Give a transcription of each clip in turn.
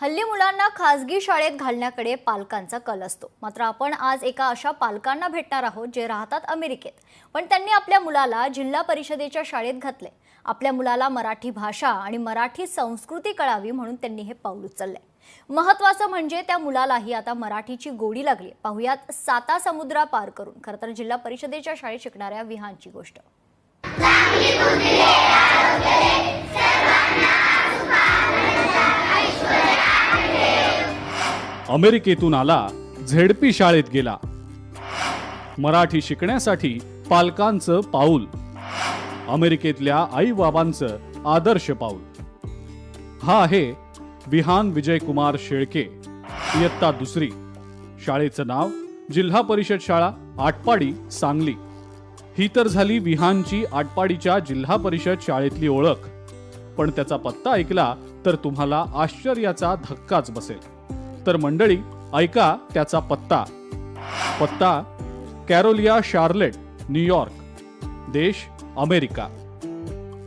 हल्ली मुलांना खासगी शाळेत घालण्याकडे पालकांचा कल असतो. मात्र आपण आज एका अशा पालकांना भेटणार आहोत जे राहतात अमेरिकेत. पण त्यांनी आपल्या मुलाला जिल्हा परिषदेच्या शाळेत घातले आपल्या मुलाला मराठी भाषा आणि मराठी संस्कृती कळावी म्हणून त्यांनी हे पाऊल उचललंय. महत्वाचं म्हणजे त्या मुलालाही आता मराठीची गोडी लागली पाहुयात साता समुद्रा पार करून. खरं तर जिल्हा परिषदेच्या शाळेत शिकणाऱ्या विहानची गोष्ट. अमेरिकेतून आला झेडपी शाळेत गेला. मराठी शिकण्यासाठी पालकांचं पाऊल. अमेरिकेतल्या आई बाबांचं आदर्श पाऊल. हा आहे विहान विजयकुमार शेळके इयत्ता दुसरी. शाळेचं नाव जिल्हा परिषद शाळा आटपाडी सांगली. ही तर झाली विहानची आटपाडीच्या जिल्हा परिषद शाळेतली ओळख. पण त्याचा पत्ता ऐकला तर तुम्हाला आश्चर्याचा धक्काच बसेल. तर मंडळी ऐका त्याचा पत्ता. पत्ता कॅरोलिया शार्लेट न्यूयॉर्क देश अमेरिका.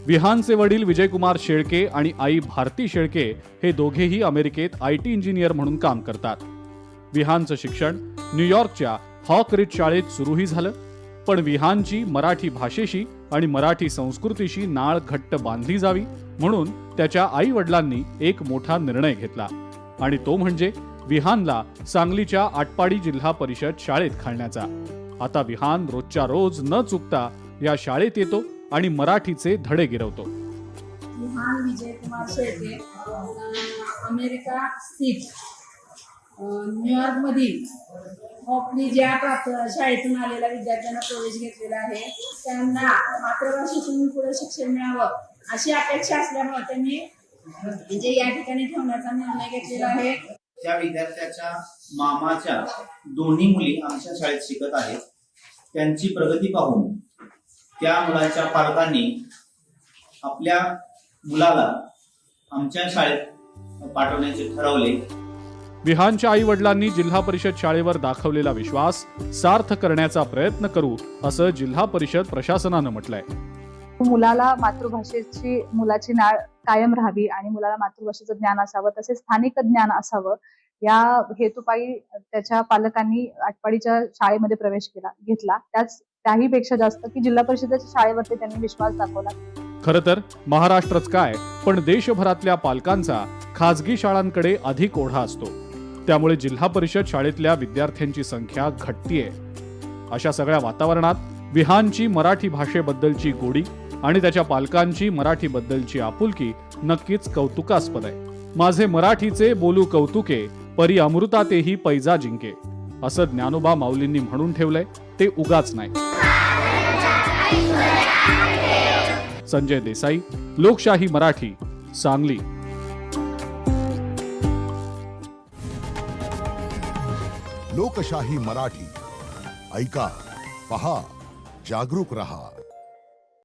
विहानचे वडील विजयकुमार शेळके आणि आई भारती शेळके हे दोघेही अमेरिकेत आय टी इंजिनियर म्हणून काम करतात. विहानचं शिक्षण न्यूयॉर्कच्या हॉक रिच शाळेत सुरूही झालं पण विहानची मराठी भाषेशी आणि मराठी संस्कृतीशी नाळ घट्ट बांधली जावी म्हणून त्याच्या आई वडिलांनी एक मोठा निर्णय घेतला. आणि तो म्हणजे विहानला सांगलीच्या आटपाडी जिल्हा परिषद शाळेत घालण्याचा. आता विहान रोजच्या रोज न चुकता या शाळेत येतो आणि मराठीचे धडे गिरवतो. विहान विजय कुमार शेळके अमेरिका स्थित न्यूयॉर्क मधील हॉपली ज्या शाळेतून आलेल्या विद्यार्थ्यांना प्रवेश घेतलेला आहे त्यांना मातृभाषेतून पुढे शिक्षण मिळावं अशी अपेक्षा असल्यामुळे त्यांनी म्हणजे या ठिकाणी ठेवण्याचा निर्णय घेतलेला आहे. त्या विद्यार्थ्याच्या मामाच्या दोन्ही मुली आमच्या शाळेत शिकत आहेत. त्यांची प्रगती पाहून त्या मुलाच्या पालकांनी आपल्या मुलाला आमच्या शाळेत पाठवण्याचे ठरवले. विहानच्या आई वडिलांनी जिल्हा परिषद शाळेवर दाखवलेला विश्वास सार्थ करण्याचा प्रयत्न करू असं जिल्हा परिषद प्रशासनानं म्हटलंय. मुलाला मातृभाषेची मुलाची नाळ कायम राहावी आणि मुलाला मातृभाषेचं ज्ञान असावं तसेच स्थानिक ज्ञान असावं या हेतुपायी त्याच्या पालकांनी आटपाडीच्या शाळेमध्ये प्रवेश केला घेतला. त्याच त्याही पेक्षा जास्त की जिल्हा परिषदेच्या शाळेवरती त्यांनी विश्वास दाखवला. खर तर महाराष्ट्रच काय पण देशभरातल्या पालकांचा खासगी शाळांकडे अधिक ओढा असतो. त्यामुळे जिल्हा परिषद शाळेतल्या विद्यार्थ्यांची संख्या घटतीये. अशा सगळ्या वातावरणात विहानची मराठी भाषेबद्दलची गोडी आणि त्याच्या पालकांची मराठीबद्दलची आपुलकी नक्कीच कौतुकास्पद आहे. माझे मराठीचे बोलू कौतुके परी अमृतातेही पैजा जिंके. असं ज्ञानोबा माऊलींनी म्हणून ठेवलंय ते उगाच नाही. संजय देसाई लोकशाही मराठी सांगली. लोकशाही मराठी ऐका पहा जागरूक रहा.